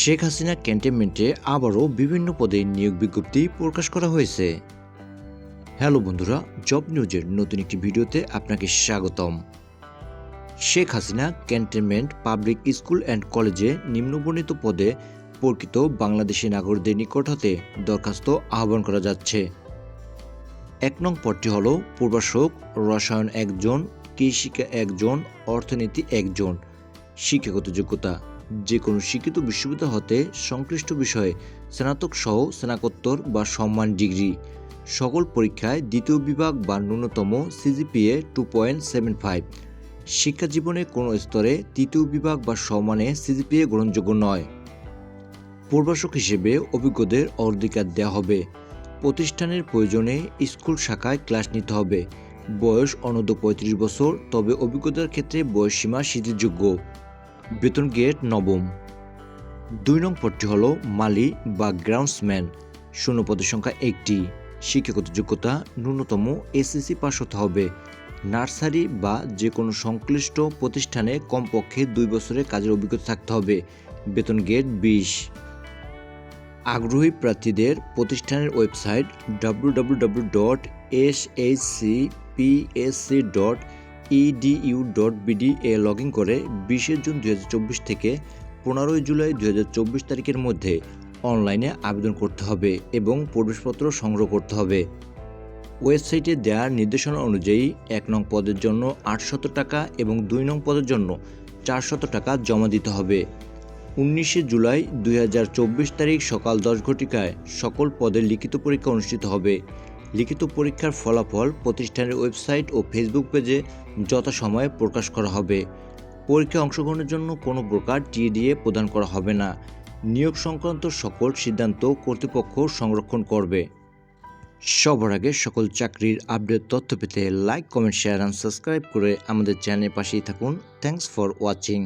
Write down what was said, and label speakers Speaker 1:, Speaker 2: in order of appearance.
Speaker 1: শেখ হাসিনা ক্যান্টনমেন্টে আবারও বিভিন্ন পদে নিয়োগ বিজ্ঞপ্তি প্রকাশ করা হয়েছে। হ্যালো বন্ধুরা, জব নিউজের নতুন একটি ভিডিওতে আপনাকে স্বাগতম। Sheikh Hasina cantonment public school and কলেজে নিম্নবর্ণিত পদে প্রকৃত বাংলাদেশি নাগরিকদের নিকট হতে দরখাস্ত আহ্বান করা যাচ্ছে। এক নং পদটি হল পূর্বাশক রসায়ন একজন, কৃষিকা একজন, অর্থনীতি একজন, শিক্ষাগত যোগ্যতা। যে কোনো শিক্ষিত বিশ্ববিদ্যালয় হতে সংশ্লিষ্ট বিষয়ে স্নাতক সহ স্নাতকোত্তর বা সম্মান ডিগ্রি। সকল পরীক্ষায় দ্বিতীয় বিভাগ বা ন্যূনতম CGPA two point seven five. শিক্ষা জীবনে কোনো স্তরে তৃতীয় বিভাগ বা সমানে সিজিপিএ গ্রহণযোগ্য নয়। পূর্বাশক হিসেবে অভিজ্ঞদের অগ্রাধিকার দেওয়া হবে। প্রতিষ্ঠানের প্রয়োজনে স্কুল শাখায় ক্লাস নিতে হবে। বয়স অনূর্ধ্ব পঁয়ত্রিশ বছর, তবে অভিজ্ঞতার ক্ষেত্রে বয়সসীমা শিথিলযোগ্য বেতন গেট নবম। দুই নং পদটি হল মালি বা গ্রাউন্ডসম্যান শূন্য পদের সংখ্যা একটি। শিক্ষাগত যোগ্যতা ন্যূনতম এসএসসি পাস হতে হবে। নার্সারি বা যে কোনো সংশ্লিষ্ট প্রতিষ্ঠানে কমপক্ষে দুই বছরের কাজের অভিজ্ঞতা থাকতে হবে। বেতন গেট বিশ। আগ্রহী প্রার্থীদের প্রতিষ্ঠানের website WWW dot S H C PSC dot EDU dot BD A log in করে বিশে জুন দুই হাজার চব্বিশ থেকে পনেরোই জুলাই দুই হাজার চব্বিশ তারিখের মধ্যে অনলাইনে আবেদন করতে হবে এবং প্রবেশপত্র সংগ্রহ করতে হবে। ওয়েবসাইটে দেওয়ার নির্দেশনা অনুযায়ী এক নং পদের জন্য আটশত টাকা এবং দুই নং পদের জন্য চারশত টাকা জমা দিতে হবে। উনিশে জুলাই দু হাজার চব্বিশ তারিখ সকাল দশ ঘটিকায় সকল পদের লিখিত পরীক্ষা অনুষ্ঠিত হবে। লিখিত পরীক্ষার ফলাফল প্রতিষ্ঠানের ওয়েবসাইট ও ফেসবুক পেজে যথাসময়ে প্রকাশ করা হবে। পরীক্ষায় অংশগ্রহণের জন্য কোনো প্রকার টিডিএ প্রদান করা হবে না। নিয়োগ সংক্রান্ত সকল সিদ্ধান্ত কর্তৃপক্ষ সংরক্ষণ করবে। সবার আগে সকল চাকরির আপডেট তথ্য পেতে like comment share and subscribe করে আমাদের চ্যানেলের পাশেই থাকুন। Thanks for watching